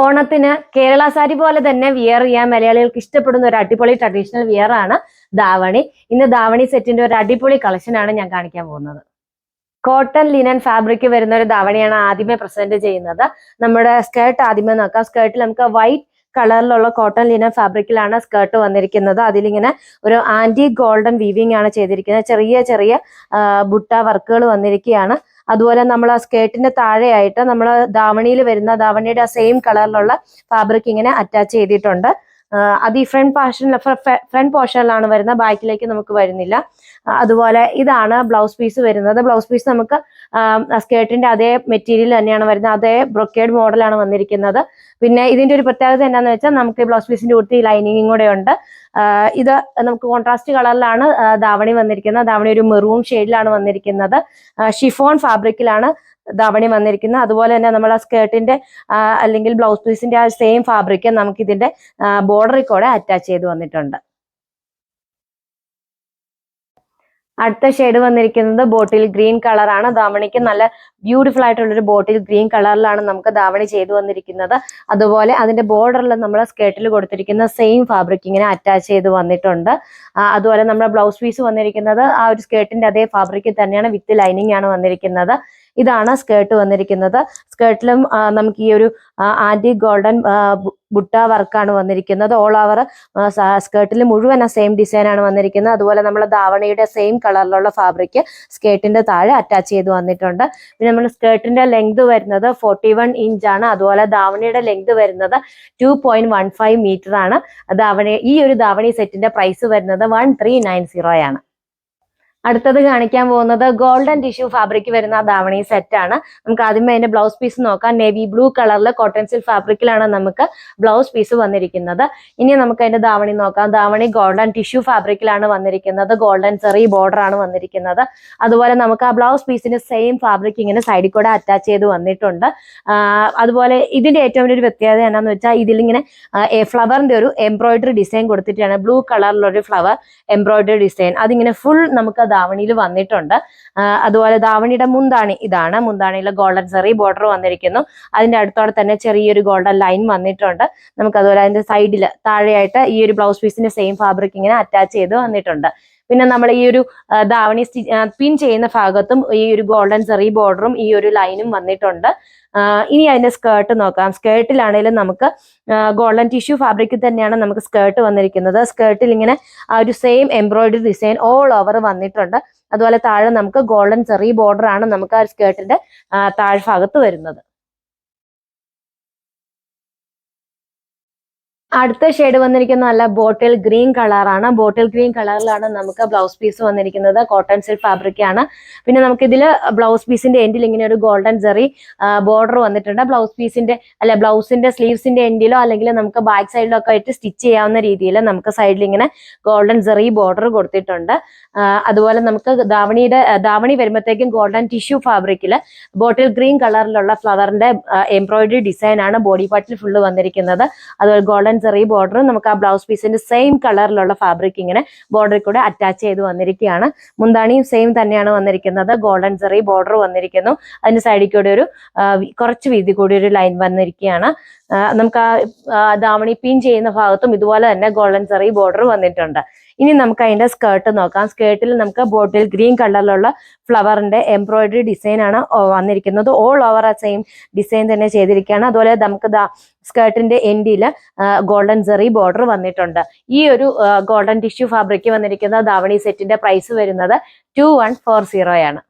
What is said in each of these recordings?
ഓണത്തിന് കേരള സാരി പോലെ തന്നെ വിയർ ചെയ്യാൻ മലയാളികൾക്ക് ഇഷ്ടപ്പെടുന്ന ഒരു അടിപൊളി ട്രഡീഷണൽ വിയർ ആണ് ദാവണി ഇന്ന് ദാവണി സെറ്റിന്റെ ഒരു അടിപൊളി കളക്ഷൻ ആണ് ഞാൻ കാണിക്കാൻ പോകുന്നത്. കോട്ടൺ ലിനൻ ഫാബ്രിക് വരുന്ന ഒരു ധാവണിയാണ് ആദ്യമേ പ്രസന്റ് ചെയ്യുന്നത്. നമ്മുടെ സ്കേർട്ട് ആദ്യമേ നോക്കാം. സ്കേർട്ടിൽ നമുക്ക് വൈറ്റ് കളറിലുള്ള കോട്ടൺ ലിനൻ ഫാബ്രിക്കിലാണ് സ്കേർട്ട് വന്നിരിക്കുന്നത്. അതിലിങ്ങനെ ഒരു ആന്റി ഗോൾഡൻ വീവിംഗ് ആണ് ചെയ്തിരിക്കുന്നത്. ചെറിയ ചെറിയ ബുട്ട വർക്കുകൾ വന്നിരിക്കുകയാണ്. അതുപോലെ നമ്മൾ ആ സ്കേർട്ടിന്റെ താഴെയായിട്ട് നമ്മൾ ധാവണിയിൽ വരുന്ന ധാവണിയുടെ ആ സെയിം കളറിലുള്ള ഫാബ്രിക് ഇങ്ങനെ അറ്റാച്ച് ചെയ്തിട്ടുണ്ട്. അത് ഈ ഫ്രണ്ട് പോർഷനിൽ ഫ്രണ്ട് പോർഷനിലാണ് വരുന്നത് ബാക്കിലേക്ക് നമുക്ക് വരുന്നില്ല. അതുപോലെ ഇതാണ് ബ്ലൗസ് പീസ് വരുന്നത്. ബ്ലൗസ് പീസ് നമുക്ക് സ്കേർട്ടിന്റെ അതേ മെറ്റീരിയൽ തന്നെയാണ് വരുന്നത്. അതേ ബ്രൊക്കേഡ് മോഡലാണ് വന്നിരിക്കുന്നത്. പിന്നെ ഇതിന്റെ ഒരു പ്രത്യേകത എന്താണെന്ന് വെച്ചാൽ നമുക്ക് ബ്ലൗസ് പീസിന്റെ കൂടുതൽ ലൈനിങ്ങും കൂടെ ഉണ്ട്. ഇത് നമുക്ക് കോൺട്രാസ്റ്റ് കളറിലാണ് ധാവണി വന്നിരിക്കുന്നത്. ധാവണി ഒരു മെറൂൺ ഷെയ്ഡിലാണ് വന്നിരിക്കുന്നത്. ഷിഫോൺ ഫാബ്രിക്കിലാണ് ധാവണി വന്നിരിക്കുന്നത്. അതുപോലെ തന്നെ നമ്മൾ ആ സ്കേർട്ടിന്റെ അല്ലെങ്കിൽ ബ്ലൗസ് പീസിന്റെ ആ സെയിം ഫാബ്രിക്ക് നമുക്ക് ഇതിന്റെ ബോർഡറിൽ കൂടെ അറ്റാച്ച് ചെയ്ത് വന്നിട്ടുണ്ട്. അടുത്ത ഷെയ്ഡ് വന്നിരിക്കുന്നത് ബോട്ടിൽ ഗ്രീൻ കളറാണ് ധാവണിക്ക് നല്ല ബ്യൂട്ടിഫുൾ ആയിട്ടുള്ള ഒരു ബോട്ടിൽ ഗ്രീൻ കളറിലാണ് നമുക്ക് ധാവണി ചെയ്തു വന്നിരിക്കുന്നത്. അതുപോലെ അതിന്റെ ബോർഡറിൽ നമ്മൾ സ്കേർട്ടിൽ കൊടുത്തിരിക്കുന്ന സെയിം ഫാബ്രിക് ഇങ്ങനെ അറ്റാച്ച് ചെയ്ത് വന്നിട്ടുണ്ട്. അതുപോലെ നമ്മുടെ ബ്ലൗസ് പീസ് വന്നിരിക്കുന്നത് ആ ഒരു സ്കേർട്ടിന്റെ അതേ ഫാബ്രിക്കിൽ തന്നെയാണ് വിത്ത് ലൈനിങ് ആണ് വന്നിരിക്കുന്നത്. ഇതാണ് സ്കേർട്ട് വന്നിരിക്കുന്നത്. സ്കേർട്ടിലും നമുക്ക് ഈ ഒരു ആന്റി ഗോൾഡൻ ബുട്ട വർക്കാണ് വന്നിരിക്കുന്നത്. ഓൾ ഓവർ സ്കേർട്ടിൽ മുഴുവൻ ആ സെയിം ഡിസൈൻ ആണ് വന്നിരിക്കുന്നത്. അതുപോലെ നമ്മൾ ധാവണയുടെ സെയിം കളറിലുള്ള ഫാബ്രിക് സ്കേർട്ടിന്റെ താഴെ അറ്റാച്ച് ചെയ്ത് വന്നിട്ടുണ്ട്. പിന്നെ നമ്മൾ സ്കേർട്ടിന്റെ ലെങ്ത് വരുന്നത് ഫോർട്ടി വൺ ഇഞ്ച് ആണ്. അതുപോലെ ധാവണിയുടെ ലെങ്ത് വരുന്നത് two point one five metre ആണ്. ധാവണി ഈ ഒരു ധാവണി സെറ്റിന്റെ പ്രൈസ് വരുന്നത് വൺ ത്രീ നയൻ സീറോ ആണ്. അടുത്തത് കാണിക്കാൻ പോകുന്നത് ഗോൾഡൻ ടിഷ്യൂ ഫാബ്രിക് വരുന്ന ദാവണി സെറ്റ് ആണ്. നമുക്ക് ആദ്യമേ അതിന്റെ ബ്ലൗസ് പീസ് നോക്കാം. നേവി ബ്ലൂ കളറിൽ കോട്ടൺ സിൽക്ക് ഫാബ്രിക്കിലാണ് നമുക്ക് ബ്ലൗസ് പീസ് വന്നിരിക്കുന്നത്. ഇനി നമുക്ക് അതിന്റെ ദാവണി നോക്കാം. ദാവണി ഗോൾഡൻ ടിഷ്യൂ ഫാബ്രിക്കിലാണ് വന്നിരിക്കുന്നത്. ഗോൾഡൻ ചെറി ബോർഡർ ആണ് വന്നിരിക്കുന്നത്. അതുപോലെ നമുക്ക് ആ ബ്ലൗസ് പീസിന് സെയിം ഫാബ്രിക് ഇങ്ങനെ സൈഡിൽ കൂടെ അറ്റാച്ച് ചെയ്ത് വന്നിട്ടുണ്ട്. അതുപോലെ ഇതിന്റെ ഏറ്റവും വലിയൊരു പ്രത്യേകത എന്താണെന്ന് വെച്ചാൽ ഇതിലിങ്ങനെ ഫ്ലവറിന്റെ ഒരു എംബ്രോയിഡറി ഡിസൈൻ കൊടുത്തിട്ടാണ്. ബ്ലൂ കളറിലൊരു ഫ്ലവർ എംബ്രോയിഡറി ഡിസൈൻ അതിങ്ങനെ ഫുൾ നമുക്ക് ധാവണിയിൽ വന്നിട്ടുണ്ട്. അതുപോലെ ധാവണിയുടെ മുന്താണി ഇതാണ്. മുന്താണിയിൽ ഗോൾഡൻ സെറി ബോർഡർ വന്നിരിക്കുന്നു. അതിന്റെ അടുത്തോടെ തന്നെ ചെറിയൊരു ഗോൾഡൻ ലൈൻ വന്നിട്ടുണ്ട്. നമുക്ക് അതുപോലെ അതിന്റെ സൈഡിൽ താഴെയായിട്ട് ഈ ഒരു ബ്ലൗസ് പീസിന്റെ സെയിം ഫാബ്രിക് ഇങ്ങനെ അറ്റാച്ച് ചെയ്ത് വന്നിട്ടുണ്ട്. പിന്നെ നമ്മൾ ഈ ഒരു ധാവണി പിൻ ചെയ്യുന്ന ഭാഗത്തും ഈ ഒരു ഗോൾഡൻ സെറി ബോർഡറും ഈ ഒരു ലൈനും വന്നിട്ടുണ്ട്. ഇനി അതിന്റെ സ്കേർട്ട് നോക്കാം. സ്കേർട്ടിലാണെങ്കിലും നമുക്ക് ഗോൾഡൻ ടിഷ്യൂ ഫാബ്രിക്കിൽ തന്നെയാണ് നമുക്ക് സ്കേർട്ട് വന്നിരിക്കുന്നത്. സ്കേർട്ടിൽ ഇങ്ങനെ ആ ഒരു same embroidery design all over വന്നിട്ടുണ്ട്. അതുപോലെ താഴെ നമുക്ക് ഗോൾഡൻ ചെറിയ ബോർഡർ ആണ് നമുക്ക് ആ സ്കേർട്ടിന്റെ താഴ്ഭാഗത്ത് വരുന്നത്. അടുത്ത ഷെയ്ഡ് വന്നിരിക്കുന്ന നല്ല ബോട്ടിൽ ഗ്രീൻ കളറാണ് ബോട്ടിൽ ഗ്രീൻ കളറിലാണ് നമുക്ക് ബ്ലൗസ് പീസ് വന്നിരിക്കുന്നത്. കോട്ടൺ സിൽക്ക് ഫാബ്രിക് ആണ്. പിന്നെ നമുക്ക് ഇതിൽ ബ്ലൗസ് പീസിന്റെ എൻഡിൽ ഇങ്ങനെ ഒരു ഗോൾഡൻ ജെറി ബോർഡർ വന്നിട്ടുണ്ട്. ബ്ലൗസ് പീസിന്റെ അല്ല ബ്ലൗസിന്റെ സ്ലീവ്സിന്റെ എൻഡിലോ അല്ലെങ്കിൽ നമുക്ക് ബാക്ക് സൈഡിലോ ഒക്കെ ആയിട്ട് സ്റ്റിച്ച് ചെയ്യാവുന്ന രീതിയിൽ നമുക്ക് സൈഡിൽ ഇങ്ങനെ ഗോൾഡൻ ജെറി ബോർഡർ കൊടുത്തിട്ടുണ്ട്. അതുപോലെ നമുക്ക് ധാവണിയുടെ ധാവണി വരുമ്പോഴത്തേക്കും ഗോൾഡൻ ടിഷ്യൂ ഫാബ്രിക്കിൽ ബോട്ടിൽ ഗ്രീൻ കളറിലുള്ള ഫ്ലവറിന്റെ എംബ്രോയിഡറി ഡിസൈൻ ആണ്. ബോഡി പാർട്ടിൽ ഫുള്ള് വന്നിരിക്കുന്നത്. അതുപോലെ ഗോൾഡൻ ചെറിയ ബോർഡർ നമുക്ക് ആ ബ്ലൗസ് പീസിന്റെ സെയിം കളറിലുള്ള ഫാബ്രിക് ഇങ്ങനെ ബോർഡറിൽ കൂടെ അറ്റാച്ച് ചെയ്ത് വന്നിരിക്കുകയാണ്. മുന്താണിയും സെയിം തന്നെയാണ് വന്നിരിക്കുന്നത്. ഗോൾഡൻ ചെറിയ ബോർഡർ വന്നിരിക്കുന്നു. അതിന്റെ സൈഡിൽ കൂടെ ഒരു കുറച്ച് വീതി കൂടി ഒരു ലൈൻ വന്നിരിക്കുകയാണ്. നമുക്ക് ആ ദാവണി പിൻ ചെയ്യുന്ന ഭാഗത്തും ഇതുപോലെ തന്നെ ഗോൾഡൻ ചെറിയ ബോർഡർ വന്നിട്ടുണ്ട്. ഇനി നമുക്ക് അതിന്റെ സ്കേർട്ട് നോക്കാം. സ്കേർട്ടിൽ നമുക്ക് ബോട്ടിൽ ഗ്രീൻ കളറിലുള്ള ഫ്ലവറിന്റെ എംബ്രോയിഡറി ഡിസൈൻ ആണ് വന്നിരിക്കുന്നത്. ഓൾ ഓവർ ആ സെയിം ഡിസൈൻ തന്നെ ചെയ്തിരിക്കുകയാണ്. അതുപോലെ നമുക്ക് സ്കേർട്ടിന്റെ എൻഡിൽ ഗോൾഡൻ ജെറി ബോർഡർ വന്നിട്ടുണ്ട്. ഈ ഒരു ഗോൾഡൻ ടിഷ്യൂ ഫാബ്രിക് വന്നിരിക്കുന്ന ദാവണി സെറ്റിന്റെ പ്രൈസ് വരുന്നത് ടു വൺ ഫോർ സീറോ ആണ്.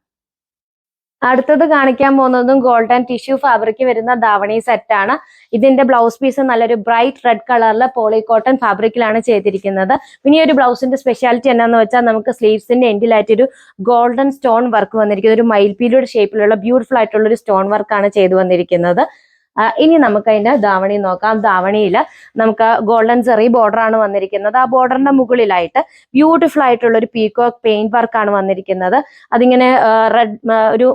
അടുത്തത് കാണിക്കാൻ പോകുന്നതും ഗോൾഡൻ ടിഷ്യൂ ഫാബ്രിക് വരുന്ന ധാവണി സെറ്റ് ആണ്. ഇതിന്റെ ബ്ലൗസ് പീസ് നല്ലൊരു ബ്രൈറ്റ് റെഡ് കളറിലെ പോളി കോട്ടൺ ഫാബ്രിക്കിലാണ് ചെയ്തിരിക്കുന്നത്. പിന്നെ ഒരു ബ്ലൗസിന്റെ സ്പെഷ്യാലിറ്റി എന്നാന്ന് വെച്ചാൽ നമുക്ക് സ്ലീവ്സിന്റെ എൻഡിലായിട്ടൊരു ഗോൾഡൻ സ്റ്റോൺ വർക്ക് വന്നിരിക്കുന്നത്. ഒരു മയിൽപീലിയുടെ ഷേപ്പിലുള്ള ബ്യൂട്ടിഫുൾ ആയിട്ടുള്ള ഒരു സ്റ്റോൺ വർക്കാണ് ചെയ്തു വന്നിരിക്കുന്നത്. ഇനി നമുക്ക് അതിന്റെ ധാവണി നോക്കാം. ധാവണിയിൽ നമുക്ക് ഗോൾഡൻ ചെറിയ ബോർഡർ ആണ് വന്നിരിക്കുന്നത്. ആ ബോർഡറിന്റെ മുകളിലായിട്ട് ബ്യൂട്ടിഫുൾ ആയിട്ടുള്ള ഒരു പീകോക്ക് പെയിന്റ് വർക്ക് ആണ് വന്നിരിക്കുന്നത്. അതിങ്ങനെ റെഡ് ഒരു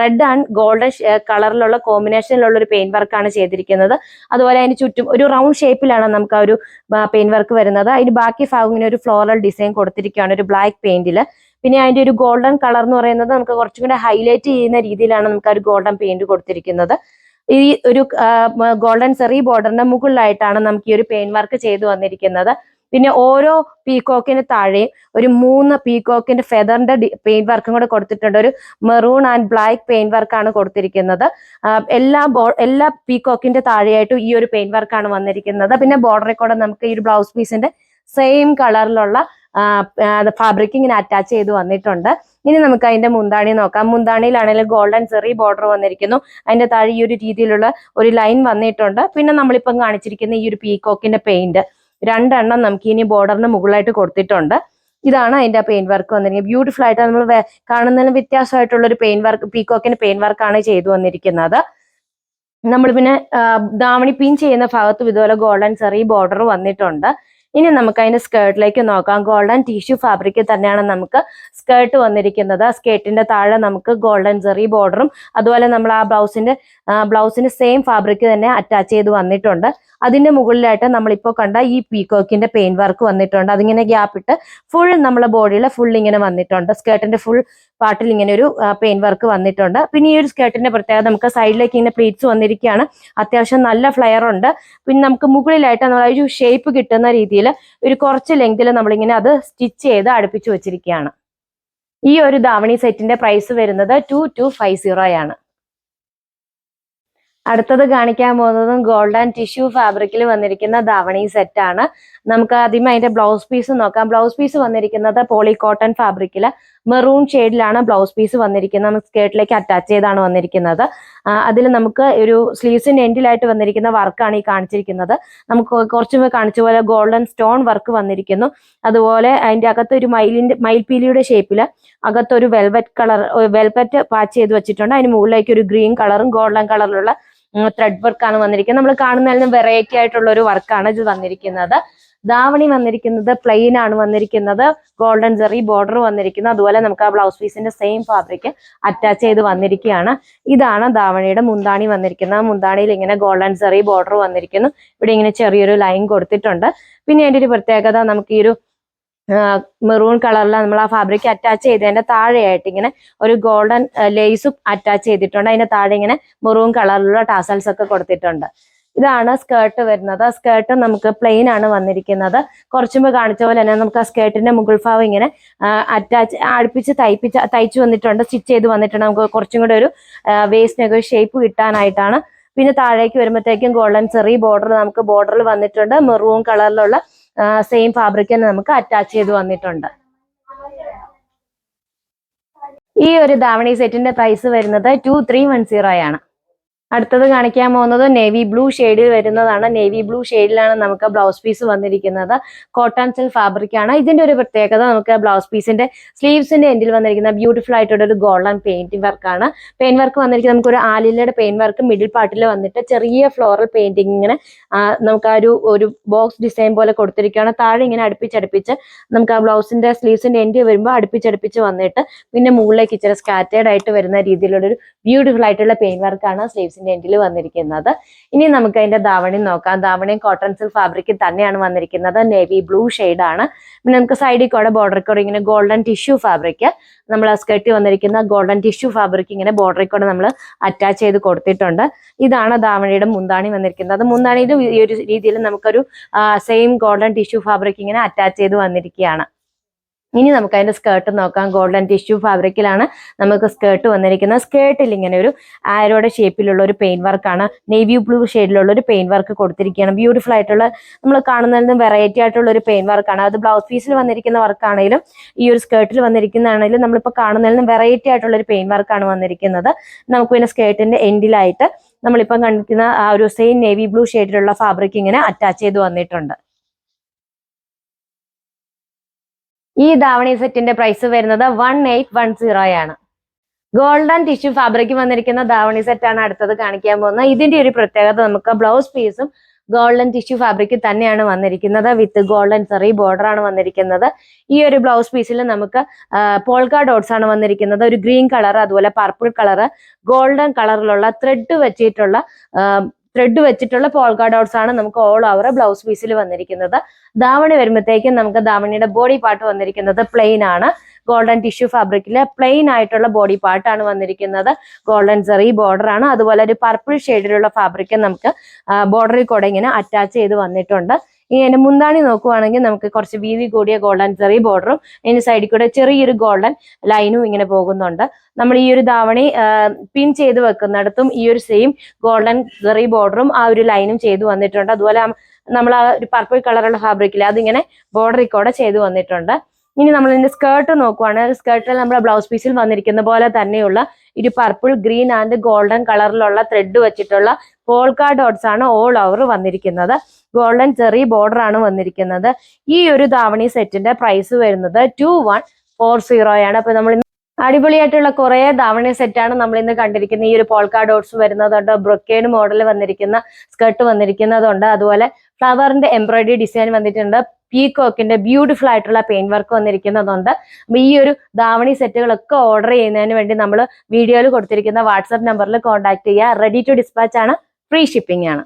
റെഡ് ആൻഡ് ഗോൾഡൻ കളറിലുള്ള കോമ്പിനേഷനിലുള്ള ഒരു പെയിന്റ് വർക്ക് ആണ് ചെയ്തിരിക്കുന്നത്. അതുപോലെ അതിന് ചുറ്റും ഒരു റൗണ്ട് ഷേപ്പിലാണ് നമുക്ക് ആ ഒരു പെയിന്റ് വർക്ക് വരുന്നത്. അതിന് ബാക്കി ഭാഗം ഇങ്ങനെ ഒരു ഫ്ലോറൽ ഡിസൈൻ കൊടുത്തിരിക്കുകയാണ് ഒരു ബ്ലാക്ക് പെയിന്റിൽ പിന്നെ അതിന്റെ ഒരു ഗോൾഡൻ കളർ എന്ന് പറയുന്നത് നമുക്ക് കുറച്ചും കൂടെ ഹൈലൈറ്റ് ചെയ്യുന്ന രീതിയിലാണ് നമുക്ക് ആ ഒരു ഗോൾഡൻ പെയിന്റ് കൊടുത്തിരിക്കുന്നത്. ഈ ഒരു ഗോൾഡൻ സെറി ബോർഡറിന്റെ മുകളിലായിട്ടാണ് നമുക്ക് ഈ ഒരു പെയിൻ വർക്ക് ചെയ്തു വന്നിരിക്കുന്നത്. പിന്നെ ഓരോ പീകോക്കിന് താഴെയും ഒരു മൂന്ന് പീകോക്കിന്റെ ഫെദറിന്റെ പെയിന്റ് വർക്കും കൂടെ കൊടുത്തിട്ടുണ്ട്. ഒരു മെറൂൺ ആൻഡ് ബ്ലാക്ക് പെയിന്റ് വർക്കാണ് കൊടുത്തിരിക്കുന്നത്. എല്ലാ എല്ലാ പീകോക്കിന്റെ താഴെയായിട്ടും ഈ ഒരു പെയിന്റ് വർക്കാണ് വന്നിരിക്കുന്നത്. പിന്നെ ബോർഡറിൽ കൂടെ നമുക്ക് ഈ ഒരു ബ്ലൗസ് പീസിന്റെ സെയിം കളറിലുള്ള ഫാബ്രിക് ഇങ്ങനെ അറ്റാച്ച് ചെയ്ത് വന്നിട്ടുണ്ട്. ഇനി നമുക്ക് അതിന്റെ മുന്താണി നോക്കാം. മുന്താണിയിലാണെങ്കിൽ ഗോൾഡൻ ചെറിയ ബോർഡർ വന്നിരിക്കുന്നു. അതിന്റെ താഴെ ഈ ഒരു രീതിയിലുള്ള ഒരു ലൈൻ വന്നിട്ടുണ്ട്. പിന്നെ നമ്മളിപ്പം കാണിച്ചിരിക്കുന്ന ഈ ഒരു പീകോക്കിന്റെ പെയിന്റ് രണ്ടെണ്ണം നമുക്ക് ഇനി ബോർഡറിന് മുകളിലായിട്ട് കൊടുത്തിട്ടുണ്ട്. ഇതാണ് അതിന്റെ പെയിന്റ് വർക്ക് വന്നിരിക്കുന്നത്. ബ്യൂട്ടിഫുൾ ആയിട്ട് നമ്മൾ കാണുന്നതിന് വ്യത്യാസമായിട്ടുള്ള ഒരു പെയിന്റ് വർക്ക് പീകോക്കിന്റെ പെയിന്റ് വർക്കാണ് ചെയ്തു വന്നിരിക്കുന്നത്. നമ്മൾ പിന്നെ ദാവണി പിൻ ചെയ്യുന്ന ഭാഗത്തും ഇതുപോലെ ഗോൾഡൻ ചെറിയ ബോർഡർ വന്നിട്ടുണ്ട്. ഇനി നമുക്ക് അതിന്റെ സ്കേർട്ടിലേക്ക് നോക്കാം. ഗോൾഡൻ ടിഷ്യൂ ഫാബ്രിക്കിൽ തന്നെയാണ് നമുക്ക് സ്കേർട്ട് വന്നിരിക്കുന്നത്. സ്കേർട്ടിന്റെ താഴെ നമുക്ക് ഗോൾഡൻ ജെറി ബോർഡറും അതുപോലെ നമ്മൾ ആ ബ്ലൗസിന്റെ ബ്ലൗസിന്റെ സെയിം ഫാബ്രിക് തന്നെ അറ്റാച്ച് ചെയ്ത് വന്നിട്ടുണ്ട്. അതിന്റെ മുകളിലായിട്ട് നമ്മളിപ്പോൾ കണ്ട ഈ പീകോക്കിന്റെ പെയിൻ വർക്ക് വന്നിട്ടുണ്ട്. അതിങ്ങനെ ഗ്യാപ്പ് ഇട്ട് ഫുൾ നമ്മളെ ബോഡിയിൽ ഫുൾ ഇങ്ങനെ വന്നിട്ടുണ്ട്. സ്കേർട്ടിന്റെ ഫുൾ പാർട്ടിൽ ഇങ്ങനെ ഒരു പെയിൻ വർക്ക് വന്നിട്ടുണ്ട്. പിന്നെ ഈ ഒരു സ്കേർട്ടിന്റെ പ്രത്യേകത നമുക്ക് സൈഡിലേക്ക് ഇങ്ങനെ പ്ലീറ്റ്സ് വന്നിരിക്കുകയാണ്. അത്യാവശ്യം നല്ല ഫ്ലെയർ ഉണ്ട്. പിന്നെ നമുക്ക് മുകളിലായിട്ട് നമ്മൾ ഒരു ഷേപ്പ് കിട്ടുന്ന രീതിയിൽ ഒരു കുറച്ച് ലെങ്തിൽ നമ്മളിങ്ങനെ അത് സ്റ്റിച്ച് ചെയ്ത് അടുപ്പിച്ച് വെച്ചിരിക്കുകയാണ്. ഈ ഒരു ധാവണി സെറ്റിന്റെ പ്രൈസ് വരുന്നത് ടു ടു ഫൈവ് സീറോ ആണ്. അടുത്തത് കാണിക്കാൻ പോകുന്നതും ഗോൾഡൻ ടിഷ്യൂ ഫാബ്രിക്കിൽ വന്നിരിക്കുന്ന ധാവണി സെറ്റ് ആണ്. നമുക്ക് ആദ്യം അതിന്റെ ബ്ലൗസ് പീസ് നോക്കാം. ബ്ലൗസ് പീസ് വന്നിരിക്കുന്നത് പോളി കോട്ടൺ ഫാബ്രിക്കിൽ മെറൂൺ ഷെയ്ഡിലാണ് ബ്ലൗസ് പീസ് വന്നിരിക്കുന്നത്. നമുക്ക് സ്കേർട്ടിലേക്ക് അറ്റാച്ച് ചെയ്താണ് വന്നിരിക്കുന്നത്. അതിൽ നമുക്ക് ഒരു സ്ലീവ്സിന്റെ എൻഡിലായിട്ട് വന്നിരിക്കുന്ന വർക്കാണ് ഈ കാണിച്ചിരിക്കുന്നത്. നമുക്ക് കുറച്ച് കാണിച്ച പോലെ ഗോൾഡൻ സ്റ്റോൺ വർക്ക് വന്നിരിക്കുന്നു. അതുപോലെ അതിന്റെ അകത്ത് ഒരു മയിലിന്റെ മയിൽപീലിയുടെ ഷേപ്പിൽ അകത്തൊരു വെൽവെറ്റ് കളർ വെൽവെറ്റ് പാച്ച് ചെയ്ത് വെച്ചിട്ടുണ്ട്. അതിന് മുകളിലേക്ക് ഒരു ഗ്രീൻ കളറും ഗോൾഡൻ കളറിലുള്ള ത്രെഡ് വർക്കാണ് വന്നിരിക്കുന്നത്. നമ്മൾ കാണുന്നതിൽ വെറൈറ്റി ആയിട്ടുള്ള ഒരു വർക്കാണ് ഇത് വന്നിരിക്കുന്നത്. ദാവണി വന്നിരിക്കുന്നത് പ്ലെയിൻ ആണ് വന്നിരിക്കുന്നത്. ഗോൾഡൻ ജെറി ബോർഡർ വന്നിരിക്കുന്നത് അതുപോലെ നമുക്ക് ആ ബ്ലൗസ് പീസിന്റെ സെയിം ഫാബ്രിക് അറ്റാച്ച് ചെയ്ത് വന്നിരിക്കുകയാണ്. ഇതാണ് ദാവണിയുടെ മുന്താണി വന്നിരിക്കുന്നത്. മുന്താണിയിൽ ഇങ്ങനെ ഗോൾഡൻ ജെറി ബോർഡർ വന്നിരിക്കുന്നു. ഇവിടെ ഇങ്ങനെ ചെറിയൊരു ലൈൻ കൊടുത്തിട്ടുണ്ട്. പിന്നെ അതിന്റെ ഒരു പ്രത്യേകത നമുക്ക് ഈ ഒരു മെറൂൺ കളറിൽ നമ്മൾ ആ ഫാബ്രിക് അറ്റാച്ച് ചെയ്തതിന്റെ താഴെയായിട്ട് ഇങ്ങനെ ഒരു ഗോൾഡൻ ലേസും അറ്റാച്ച് ചെയ്തിട്ടുണ്ട്. അതിന്റെ താഴെ ഇങ്ങനെ മെറൂൺ കളറിലുള്ള ടാസൽസ് ഒക്കെ കൊടുത്തിട്ടുണ്ട്. ഇതാണ് സ്കേർട്ട് വരുന്നത്. സ്കേർട്ട് നമുക്ക് പ്ലെയിൻ ആണ് വന്നിരിക്കുന്നത്. കുറച്ചു മുമ്പ് കാണിച്ച പോലെ തന്നെ നമുക്ക് ആ സ്കേർട്ടിന്റെ മുകൾ ഭാഗം ഇങ്ങനെ അറ്റാച്ച് അടുപ്പിച്ച് തയ്പ്പിച്ച് തയ്ച്ചു വന്നിട്ടുണ്ട്. സ്റ്റിച്ച് ചെയ്ത് വന്നിട്ടുണ്ട്. നമുക്ക് കുറച്ചും കൂടെ ഒരു വേസ്റ്റിനൊക്കെ ഷേപ്പ് കിട്ടാനായിട്ടാണ്. പിന്നെ താഴേക്ക് വരുമ്പോഴത്തേക്കും ഗോൾഡൻ സെറി ബോർഡർ നമുക്ക് ബോർഡറിൽ വന്നിട്ടുണ്ട്. മെറൂൺ കളറിലുള്ള സെയിം ഫാബ്രിക് തന്നെ നമുക്ക് അറ്റാച്ച് ചെയ്ത് വന്നിട്ടുണ്ട്. ഈ ഒരു ധാവണി സെറ്റിന്റെ പ്രൈസ് വരുന്നത് ടു ത്രീ വൺ സീറോ ആണ്. അടുത്തത് കാണിക്കാൻ പോകുന്നത് നേവി ബ്ലൂ ഷെയ്ഡിൽ വരുന്നതാണ്. നേവി ബ്ലൂ ഷെയ്ഡിലാണ് നമുക്ക് ബ്ലൗസ് പീസ് വന്നിരിക്കുന്നത്. കോട്ടൺ സിൽക്ക് ഫാബ്രിക് ആണ്. ഇതിന്റെ ഒരു പ്രത്യേകത നമുക്ക് ബ്ലൗസ് പീസിന്റെ സ്ലീവ്സിന്റെ എൻഡിൽ വന്നിരിക്കുന്ന ബ്യൂട്ടിഫുൾ ആയിട്ടുള്ള ഒരു ഗോൾഡൻ പെയിന്റിംഗ് വർക്കാണ് പെയിൻ വർക്ക് വന്നിരിക്കുന്നത് നമുക്ക് ഒരു ആലിലയുടെ പെയിൻ വർക്ക് മിഡിൽ പാർട്ടിൽ വന്നിട്ട് ചെറിയ ഫ്ലോറൽ പെയിന്റിംഗ് ഇങ്ങനെ നമുക്ക് ആ ഒരു ഒരു ബോക്സ് ഡിസൈൻ പോലെ കൊടുത്തിരിക്കുകയാണ്. താഴെ ഇങ്ങനെ അടുപ്പിച്ചടുപ്പിച്ച് നമുക്ക് ആ ബ്ലൗസിന്റെ സ്ലീവ്സിന്റെ എൻഡ് വരുമ്പോൾ അടുപ്പിച്ചടുപ്പിച്ച് വന്നിട്ട് പിന്നെ മുകളിലേക്ക് ഇച്ചിരി സ്കാറ്റേഡ് ആയിട്ട് വരുന്ന രീതിയിലുള്ള ഒരു ബ്യൂട്ടിഫുൾ ആയിട്ടുള്ള പെയിന്റ് വർക്കാണ് സ്ലീവ്സിന്റെ എൻഡിൽ വന്നിരിക്കുന്നത്. ഇനി നമുക്ക് അതിന്റെ ധാവണി നോക്കാം. ധാവണിയും കോട്ടൺ സിൽക്ക് ഫാബ്രിക്കിൽ തന്നെയാണ് വന്നിരിക്കുന്നത്. നേവി ബ്ലൂ ഷെയ്ഡ് ആണ്. പിന്നെ നമുക്ക് സൈഡിൽ കൂടെ ബോർഡറിൽ കൂടെ ഇങ്ങനെ ഗോൾഡൻ ടിഷ്യൂ ഫാബ്രിക് നമ്മൾ സ്കേർട്ടിൽ വന്നിരിക്കുന്ന ഗോൾഡൻ ടിഷ്യൂ ഫാബ്രിക് ഇങ്ങനെ ബോർഡറിൽ കൂടെ നമ്മൾ അറ്റാച്ച് ചെയ്ത് കൊടുത്തിട്ടുണ്ട്. ഇതാണ് ദാവണിയുടെ മുന്താണി വന്നിരിക്കുന്നത്. മുന്താണിയിലും ഈ ഒരു രീതിയിൽ നമുക്കൊരു സെയിം ഗോൾഡൻ ടിഷ്യൂ ഫാബ്രിക് ഇങ്ങനെ അറ്റാച്ച് ചെയ്ത് വന്നിരിക്കുകയാണ്. ഇനി നമുക്ക് അതിന്റെ സ്കേർട്ട് നോക്കാം. ഗോൾഡൻ ടിഷ്യൂ ഫാബ്രിക്കിലാണ് നമുക്ക് സ്കേർട്ട് വന്നിരിക്കുന്നത്. സ്കേർട്ടിൽ ഇങ്ങനെ ഒരു ആരോടെ ഷേപ്പിലുള്ള ഒരു പെയിൻ വർക്കാണ് നേവി ബ്ലൂ ഷെയ്ഡിലുള്ള ഒരു പെയിൻ വർക്ക് കൊടുത്തിരിക്കുകയാണ്. ബ്യൂട്ടിഫുൾ ആയിട്ടുള്ള നമ്മൾ കാണുന്നതിൽ വെറൈറ്റി ആയിട്ടുള്ള ഒരു പെയിൻ വർക്കാണ് അത് ബ്ലൗസ് പീസിൽ വന്നിരിക്കുന്ന വർക്കാണെങ്കിലും ഈ ഒരു സ്കേർട്ടിൽ വന്നിരിക്കുന്നതാണെങ്കിലും നമ്മളിപ്പോൾ കാണുന്നതിൽ നിന്ന് വെറൈറ്റി ആയിട്ടുള്ള ഒരു പെയിൻ വർക്കാണ് വന്നിരിക്കുന്നത്. നമുക്ക് പിന്നെ സ്കേർട്ടിന്റെ എൻഡിലായിട്ട് നമ്മളിപ്പം കണ്ടിരിക്കുന്ന ആ ഒരു സെയിം നേവി ബ്ലൂ ഷെയ്ഡിലുള്ള ഫാബ്രിക് ഇങ്ങനെ അറ്റാച്ച് ചെയ്ത് വന്നിട്ടുണ്ട്. ഈ ധാവണി സെറ്റിന്റെ പ്രൈസ് വരുന്നത് വൺ എയ്റ്റ് വൺ സീറോ ആണ്. ഗോൾഡൻ ടിഷ്യൂ ഫാബ്രിക് വന്നിരിക്കുന്ന ധാവണി സെറ്റാണ് അടുത്തത് കാണിക്കാൻ പോകുന്നത്. ഇതിന്റെ ഒരു പ്രത്യേകത നമുക്ക് ബ്ലൗസ് പീസും ഗോൾഡൻ ടിഷ്യൂ ഫാബ്രിക് തന്നെയാണ് വന്നിരിക്കുന്നത്. വിത്ത് ഗോൾഡൻ ചെറിയ ബോർഡർ ആണ് വന്നിരിക്കുന്നത്. ഈ ഒരു ബ്ലൗസ് പീസിൽ നമുക്ക് പോൾക്ക ഡോട്ട്സ് ആണ് വന്നിരിക്കുന്നത്. ഒരു ഗ്രീൻ കളർ അതുപോലെ പർപ്പിൾ കളർ ഗോൾഡൻ കളറിലുള്ള ത്രെഡ് വെച്ചിട്ടുള്ള ത്രെഡ് വെച്ചിട്ടുള്ള പോൾക്ക ഡോട്ട്സ് ആണ് നമുക്ക് ഓൾ ഓവർ ബ്ലൗസ് പീസിൽ വന്നിരിക്കുന്നത്. ധാവണി വരുമ്പോഴത്തേക്കും നമുക്ക് ധാവണിയുടെ ബോഡി പാർട്ട് വന്നിരിക്കുന്നത് പ്ലെയിൻ ആണ്. ഗോൾഡൻ ടിഷ്യൂ ഫാബ്രിക്കിലെ പ്ലെയിൻ ആയിട്ടുള്ള ബോഡി പാർട്ടാണ് വന്നിരിക്കുന്നത്. ഗോൾഡൻ സെറി ബോർഡർ ആണ്. അതുപോലെ ഒരു പർപ്പിൾ ഷെയ്ഡിലുള്ള ഫാബ്രിക് നമുക്ക് ബോർഡറിൽ കൂടെ ഇങ്ങനെ അറ്റാച്ച് ചെയ്ത് വന്നിട്ടുണ്ട്. ഇനി അതിന്റെ മുന്താണി നോക്കുവാണെങ്കിൽ നമുക്ക് കുറച്ച് വീതി കൂടിയ ഗോൾഡൻ ചെറിയ ബോർഡറും അതിന്റെ സൈഡിൽ കൂടെ ചെറിയൊരു ഗോൾഡൻ ലൈനും ഇങ്ങനെ പോകുന്നുണ്ട്. നമ്മൾ ഈ ഒരു ധാവണി പിൻ ചെയ്ത് വെക്കുന്നിടത്തും ഈ ഒരു സെയിം ഗോൾഡൻ ചെറിയ ബോർഡറും ആ ഒരു ലൈനും ചെയ്തു വന്നിട്ടുണ്ട്. അതുപോലെ നമ്മൾ ആ ഒരു പർപ്പിൾ കളറുള്ള ഫാബ്രിക്കിൽ അതിങ്ങനെ ബോർഡറിൽ കൂടെ ചെയ്തു വന്നിട്ടുണ്ട്. ഇനി നമ്മൾ ഇതിന്റെ സ്കേർട്ട് നോക്കുവാണെങ്കിൽ സ്കേർട്ടിൽ നമ്മുടെ ബ്ലൗസ് പീസിൽ വന്നിരിക്കുന്ന പോലെ തന്നെയുള്ള ഒരു പർപ്പിൾ ഗ്രീൻ ആൻഡ് ഗോൾഡൻ കളറിലുള്ള ത്രെഡ് വെച്ചിട്ടുള്ള പോൾക്കാ ഡോട്ട്സ് ആണ് ഓൾ ഓവർ വന്നിരിക്കുന്നത്. ഗോൾഡൻ ചെറിയ ബോർഡർ ആണ് വന്നിരിക്കുന്നത്. ഈ ഒരു ധാവണി സെറ്റിന്റെ പ്രൈസ് വരുന്നത് ടു വൺ ഫോർ സീറോ ആണ്. അപ്പൊ നമ്മൾ അടിപൊളിയായിട്ടുള്ള കുറെ ധാവണി സെറ്റാണ് നമ്മൾ ഇന്ന് കണ്ടിരിക്കുന്നത്. ഈ ഒരു പോൾക്കാ ഡോട്ട്സ് വരുന്നതുണ്ട് ബ്രൊക്കേഡ് മോഡൽ വന്നിരിക്കുന്ന സ്കർട്ട് വന്നിരിക്കുന്നതുണ്ട്. അതുപോലെ ഫ്ലവറിന്റെ എംബ്രോയിഡറി ഡിസൈൻ വന്നിട്ടുണ്ട്. പീകോക്കിന്റെ ബ്യൂട്ടിഫുൾ ആയിട്ടുള്ള പെയിന്റ് വർക്ക് വന്നിരിക്കുന്നതുണ്ട്. അപ്പൊ ഈ ഒരു ധാവണി സെറ്റുകളൊക്കെ ഓർഡർ ചെയ്യുന്നതിന് വേണ്ടി നമ്മൾ വീഡിയോയിൽ കൊടുത്തിരിക്കുന്ന വാട്സാപ്പ് നമ്പറിൽ കോൺടാക്ട് ചെയ്യുക. റെഡി ടു ഡിസ്പാച്ച് ആണ്. ഫ്രീ ഷിപ്പിംഗ് ആണ്.